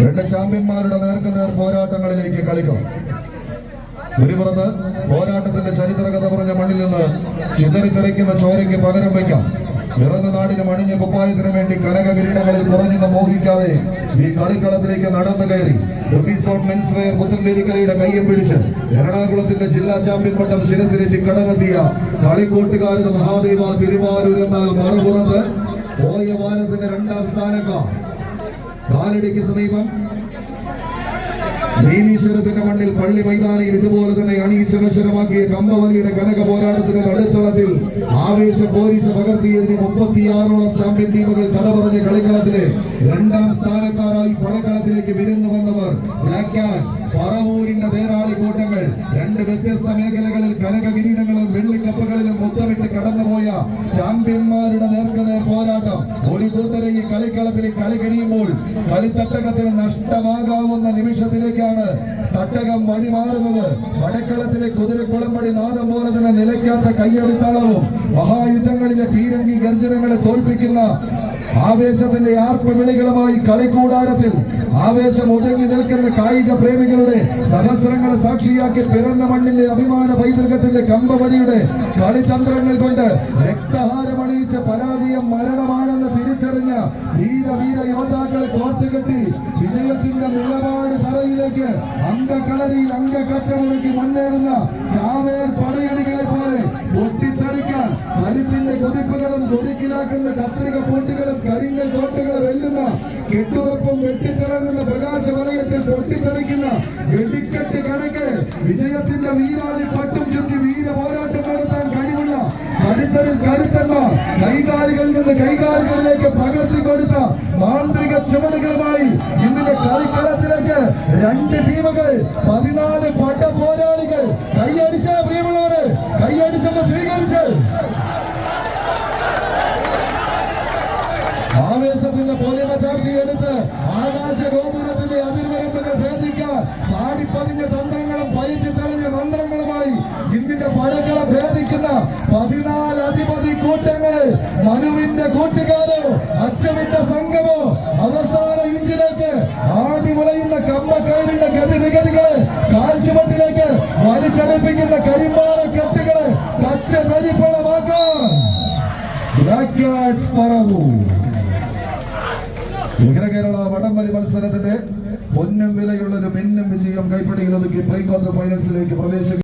രണ്ട് ചാമ്പ്യന്മാരുടെ നേർക്കുനേർ പോരാട്ടങ്ങളിലേക്ക് കളിക്കും. ഒരു പോരാട്ടത്തിന്റെ ചരിത്ര കഥ പറഞ്ഞ മണ്ണിൽ നിന്ന് ചിതറിത്തെറിക്കുന്ന ചോരയ്ക്ക് പകരം വയ്ക്കാം. നിറഞ്ഞ നാടിന് മണിഞ്ഞ കുപ്പായത്തിനു വേണ്ടി കനക കിരീടങ്ങളിൽ കുറഞ്ഞെന്ന് മോഹിക്കാതെ ഈ കളിക്കളത്തിലേക്ക് നടന്നു കയറി. ഡൊബിസോൺ മെൻസ് പിടിച്ച് എറണാകുളത്തിന്റെ ജില്ലാ ചാമ്പ്യൻ പട്ടം ശിരസിലേറ്റി കടന്നെത്തിയ കളിക്കൂട്ടുകാരുടെ മഹാദേവ തിരുവാരൂർ എന്നാൽ മറുപുറത്ത് പോയ വാരത്തിന്റെ രണ്ടാം സ്ഥാനക്കാർ കാലടിക്ക് സമീപം. നീലീശ്വരത്തിന്റെ മണ്ണിൽ പള്ളി മൈതാനിയിൽ ഇതുപോലെ തന്നെ അണിയിച്ചനശ്വരമാക്കിയ കമ്പവലിയുടെ കനക പോരാട്ടത്തിന്റെ നടുത്തളത്തിൽ ആവേശ പോലീസ് പകർത്തി എഴുതി മുപ്പത്തിയാറോളം ചാമ്പ്യൻ ടീമുകൾ കഥ പറഞ്ഞ കളിക്കളത്തിലെ രണ്ടാം സ്ഥാനക്കാരായി കൊലക്കളത്തിലേക്ക് വിരുന്നു വന്നവർ പറവൂരിന്റെ തേരാളി കൂട്ടങ്ങൾ രണ്ട് വ്യത്യസ്ത മേഖലകളിൽ കനക കിരീടങ്ങളും വെള്ളിക്കപ്പുകളിലും മുത്തമിട്ട് കടന്നുപോയ ചാമ്പ്യന്മാരുടെ നേർക്കുനേർ പോരാട്ടം ഈ കളിക്കളത്തിൽ കളി കഴിയുമ്പോൾ കളിത്തട്ടകത്തിന് നഷ്ടമാകാവുന്ന നിമിഷത്തിലേക്കാണ് തട്ടകം വഴിമാറുന്നത്. വടക്കളത്തിലെ കുതിരക്കുളമ്പടി നാദം പോലെ തന്നെ നിലയ്ക്കാത്ത കയ്യടിത്താളവും മഹായുദ്ധങ്ങളിലെ പീരങ്കി ഗർജനങ്ങളെ തോൽപ്പിക്കുന്ന ആവേശത്തിന്റെ ആർപ്പുവിളികളുമായി കളിക്കൂടാരത്തിൽ ആവേശം ഒതുങ്ങി നിൽക്കുന്ന കായിക പ്രേമികളുടെ സഹസ്രങ്ങളെ സാക്ഷിയാക്കി പിറന്ന മണ്ണിന്റെ അഭിമാന പൈതൃകത്തിന്റെ കമ്പവലിയുടെ കളിതന്ത്രങ്ങൾ കൊണ്ട് രക്തഹാരമണിയിച്ച പരാജയം മരണമാണെന്ന് തിരിച്ചറിഞ്ഞ ധീര വീര യോദ്ധാക്കളെ കോർത്തുകെട്ടി വിജയത്തിന്റെ നിലപാട് തറയിലേക്ക് അംഗക്കളരിയിൽ അംഗക്കച്ചമുറക്കി മുന്നേറുന്ന ചാവേർ പടയണികളെ പോലെ പൊട്ടിത്തെറിക്കാൻ കരുത്തിന്റെ കൊതിപ്പുകളും കൊതിക്കിലാക്കുന്ന കത്രിക പൂട്ടുകളും കരിങ്കൽ കോട്ടുകളെ വെല്ലുന്ന കെട്ടുറപ്പും വെട്ടിത്തിളങ്ങുന്ന പ്രകാശ വലയത്തിൽ പൊട്ടിത്തെറിക്കുന്ന വെടിക്കെട്ട് കണക്ക് വിജയത്തിന്റെ വീരാളി കൈകാലുകളിലേക്ക് പകർത്തി കൊടുത്ത മാന്ത്രിക ചുവടുകളുമായി ഇന്നലെ കളിക്കളത്തിലേക്ക് രണ്ട് ടീമുകൾ പതിനാല് പട്ട പോരാളികൾ കൈയടിച്ച പ്രിയമുള്ളവര് കൈയടിച്ചത് സ്വീകരിച്ച്. ആവേശത്തിന്റെ പൊലിമ ചാർത്തിയെടുത്ത് ആകാശ ഗോപുരത്തിന്റെ അതിർവരമ്പുകൾ ഭേദിക്കാൻ പാടിപ്പതിഞ്ഞ തന്ത്രങ്ങളും പയറ്റി തെളിഞ്ഞ മന്ത്രങ്ങളുമായി ഇന്ത്യന്റെ പഴക്കള ഭേദിക്കുന്ന പതിനാല് കൂട്ടങ്ങൾ മനുവിന്റെ കൂട്ടുകാരോ അച്ചമിട്ട സംഘമോ അവസാന ഇഞ്ചിലേക്ക് ആടി മുലയുന്ന കമ്പക്കയറിന്റെ ഗതിവിഗതികൾ കാൽച്ചുമട്ടിലേക്ക് വലിച്ചടിപ്പിക്കുന്ന കരിമ്പാറ കെട്ടുകൾ പച്ച തരിപ്പണമാക്കാൻ. പറവൂ. ഉഗ്ര വടംവലി മത്സരത്തിന്റെ പൊന്നും വിലയുള്ള ഒരു മിന്നും വിജയം കൈപ്പിടിയിൽ ഒതുക്കി പ്രീ ക്വാർട്ടർ ഫൈനൽസിലേക്ക് പ്രവേശിക്കും.